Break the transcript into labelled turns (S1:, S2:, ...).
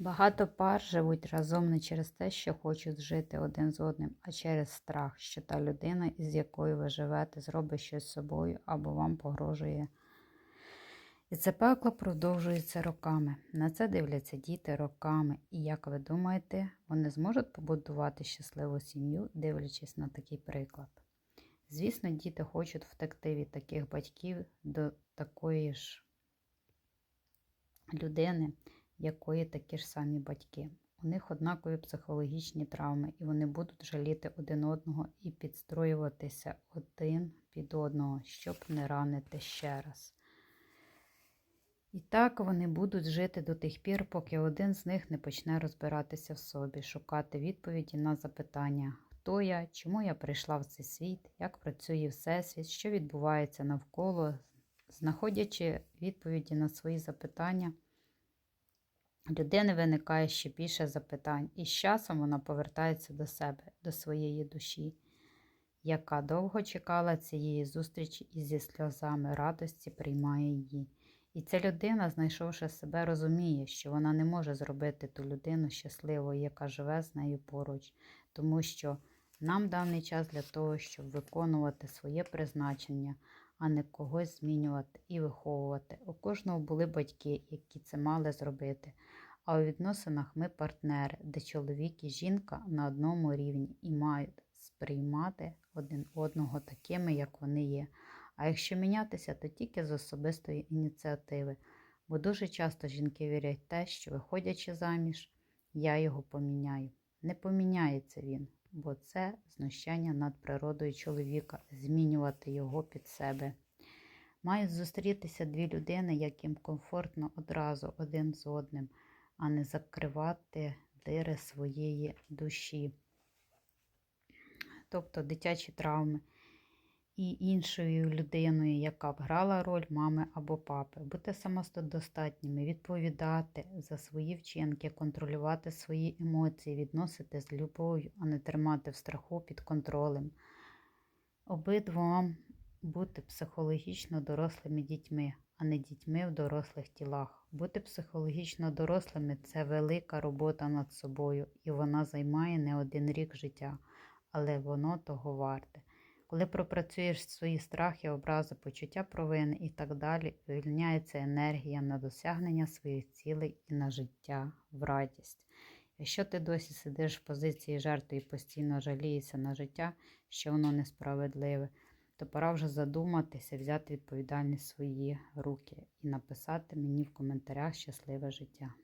S1: Багато пар живуть разом не через те, що хочуть жити один з одним, а через страх, що та людина, із якою ви живете, зробить щось з собою або вам погрожує. І це пекло продовжується роками. На це дивляться діти роками. І як ви думаєте, вони зможуть побудувати щасливу сім'ю, дивлячись на такий приклад? Звісно, діти хочуть втекти від таких батьків до такої ж людини, якої такі ж самі батьки. У них однакові психологічні травми, і вони будуть жаліти один одного і підстроюватися один під одного, щоб не ранити ще раз. І так вони будуть жити до тих пір, поки один з них не почне розбиратися в собі, шукати відповіді на запитання, хто я, чому я прийшла в цей світ, як працює Всесвіт, що відбувається навколо, знаходячи відповіді на свої запитання. Людини виникає ще більше запитань, і з часом вона повертається до себе, до своєї душі, яка довго чекала цієї зустрічі і зі сльозами радості приймає її. І ця людина, знайшовши себе, розуміє, що вона не може зробити ту людину щасливою, яка живе з нею поруч, тому що нам даний час для того, щоб виконувати своє призначення, а не когось змінювати і виховувати. У кожного були батьки, які це мали зробити. А у відносинах ми партнери, де чоловік і жінка на одному рівні і мають сприймати один одного такими, як вони є. А якщо мінятися, то тільки з особистої ініціативи. Бо дуже часто жінки вірять в те, що, виходячи заміж, я його поміняю. Не поміняється він, бо це знущання над природою чоловіка, змінювати його під себе. Мають зустрітися дві людини, яким комфортно одразу один з одним, а не закривати дири своєї душі. Тобто дитячі травми і іншою людиною, яка б грала роль мами або папи, бути самостодостатніми, відповідати за свої вчинки, контролювати свої емоції, відносити з любов'ю, а не тримати в страху під контролем. Обидвом бути психологічно дорослими дітьми, а не дітьми в дорослих тілах. Бути психологічно дорослими це велика робота над собою, і вона займає не один рік життя, але воно того варте. Коли пропрацюєш свої страхи, образи, почуття провини і так далі, вивільняється енергія на досягнення своїх цілей і на життя в радість. Якщо ти досі сидиш в позиції жертви і постійно жалієшся на життя, що воно несправедливе, то пора вже задуматися, взяти відповідальність в свої руки і написати мені в коментарях щасливе життя.